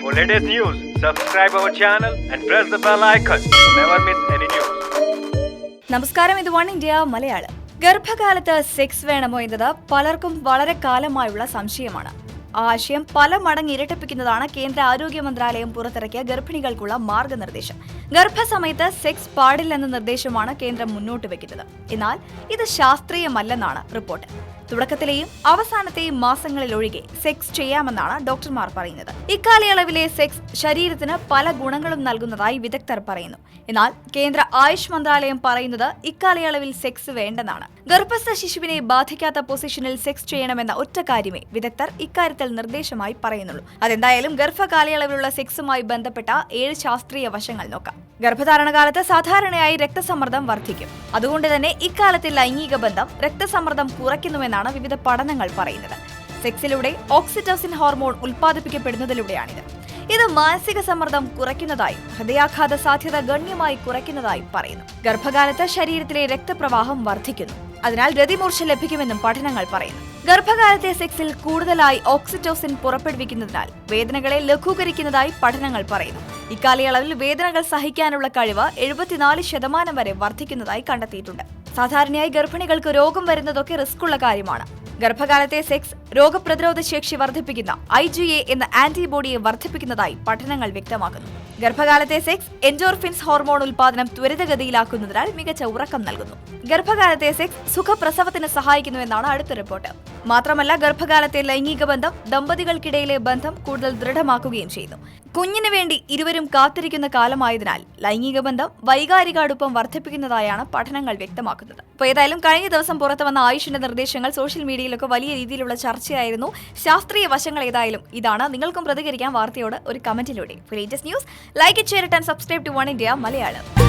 For latest news, subscribe our channel and press the bell icon never miss any news. നമസ്കാരം ഇത് one India Malayalam ഗർഭകാലത്ത് sex വേണമോ എന്നത് പലർക്കും വളരെ കാലമായുള്ള സംശയമാണ് ആശയം പല മടങ്ങ് ഇരട്ടിപ്പിക്കുന്നതാണ് കേന്ദ്ര ആരോഗ്യ മന്ത്രാലയം പുറത്തിറക്കിയ ഗർഭിണികൾക്കുള്ള മാർഗനിർദ്ദേശം. ഗർഭസമയത്ത് സെക്സ് പാടില്ലെന്ന നിർദ്ദേശമാണ് കേന്ദ്രം മുന്നോട്ട് വെക്കുന്നത്. എന്നാൽ ഇത് ശാസ്ത്രീയമല്ലെന്നാണ് റിപ്പോർട്ട്. തുടക്കത്തിലെയും അവസാനത്തെയും മാസങ്ങളിൽ ഒഴികെ സെക്സ് ചെയ്യാമെന്നാണ് ഡോക്ടർമാർ പറയുന്നത്. ഇക്കാലയളവിലെ സെക്സ് ശരീരത്തിന് പല ഗുണങ്ങളും നൽകുന്നതായി വിദഗ്ധർ പറയുന്നു. എന്നാൽ കേന്ദ്ര ആയുഷ് മന്ത്രാലയം പറയുന്നത് ഇക്കാലയളവിൽ സെക്സ് വേണ്ടെന്നാണ്. ഗർഭസ്ഥ ശിശുവിനെ ബാധിക്കാത്ത പൊസിഷനിൽ സെക്സ് ചെയ്യണമെന്ന ഒറ്റ കാര്യമേ വിദഗ്ധർ ഇക്കാര്യത്തിൽ നിർദ്ദേശമായി പറയുന്നുള്ളൂ. അതെന്തായാലും ഗർഭകാലയളവിലുള്ള സെക്സുമായി ബന്ധപ്പെട്ട ഏഴ് ശാസ്ത്രീയ വശങ്ങൾ നോക്കാം. ഗർഭധാരണ കാലത്ത് സാധാരണയായി രക്തസമ്മർദ്ദം വർദ്ധിക്കും. അതുകൊണ്ട് തന്നെ ഇക്കാലത്തെ ലൈംഗിക ബന്ധം രക്തസമ്മർദ്ദം കുറയ്ക്കുന്നുവെന്നാണ് വിവിധ പഠനങ്ങൾ പറയുന്നത്. സെക്സിലൂടെ ഓക്സിറ്റോസിൻ ഹോർമോൺ ഉൽപ്പാദിപ്പിക്കപ്പെടുന്നതിലൂടെയാണിത്. ഇത് മാനസിക സമ്മർദ്ദം കുറയ്ക്കുന്നതായും ഹൃദയാഘാത സാധ്യത ഗണ്യമായി കുറയ്ക്കുന്നതായും പറയുന്നു. ഗർഭകാലത്ത് ശരീരത്തിലെ രക്തപ്രവാഹം വർദ്ധിക്കുന്നു. അതിനാൽ രതിമൂർച്ച ലഭിക്കുമെന്നും പഠനങ്ങൾ പറയുന്നു. ഗർഭകാലത്തെ സെക്സിൽ കൂടുതലായി ഓക്സിറ്റോസിൻ പുറപ്പെടുവിക്കുന്നതിനാൽ വേദനകളെ ലഘൂകരിക്കുന്നതായി പഠനങ്ങൾ പറയുന്നു. ഇക്കാലയളവിൽ വേദനകൾ സഹിക്കാനുള്ള കഴിവ് എഴുപത്തിനാല് ശതമാനം വരെ വർദ്ധിക്കുന്നതായി കണ്ടെത്തിയിട്ടുണ്ട്. സാധാരണയായി ഗർഭിണികൾക്ക് രോഗം വരുന്നതൊക്കെ റിസ്ക് ഉള്ള കാര്യമാണ്. ഗർഭകാലത്തെ സെക്സ് രോഗപ്രതിരോധ ശേഷി വർദ്ധിപ്പിക്കുന്ന ഐ ജി എ എന്ന ആന്റിബോഡിയെ വർദ്ധിപ്പിക്കുന്നതായി പഠനങ്ങൾ വ്യക്തമാക്കുന്നു. ഗർഭകാലത്തെ സെക്സ് എൻഡോർഫിൻസ് ഹോർമോൺ ഉൽപാദനം ത്വരിതഗതിയിലാക്കുന്നതിനാൽ മികച്ച ഉറക്കം നൽകുന്നു. ഗർഭകാലത്തെ സെക്സ് സുഖപ്രസവത്തിന് സഹായിക്കുന്നുവെന്നാണ് അടുത്ത റിപ്പോർട്ട്. മാത്രമല്ല ഗർഭകാലത്തെ ലൈംഗിക ബന്ധം ദമ്പതികൾക്കിടയിലെ ബന്ധം കൂടുതൽ ദൃഢമാക്കുകയും ചെയ്യുന്നു കുഞ്ഞിനു വേണ്ടി ഇരുവരും കാത്തിരിക്കുന്ന കാലമായതിനാൽ ലൈംഗിക ബന്ധം വൈകാരിക അടുപ്പം വർദ്ധിപ്പിക്കുന്നതായാണ് പഠനങ്ങൾ വ്യക്തമാക്കുന്നത്. അപ്പോൾ ഏതായാലും കഴിഞ്ഞ ദിവസം പുറത്തു വന്ന ആയുഷിന്റെ നിർദ്ദേശങ്ങൾ സോഷ്യൽ മീഡിയയിലൊക്കെ വലിയ രീതിയിലുള്ള ചർച്ചയായിരുന്നു. ശാസ്ത്രീയ വശങ്ങൾ ഏതായാലും ഇതാണ്. നിങ്ങൾക്കും പ്രതികരിക്കാൻ വാർത്തയോട് ഒരു കമന്റിലൂടെ. Latest news like it share and subscribe to one India Malayalam.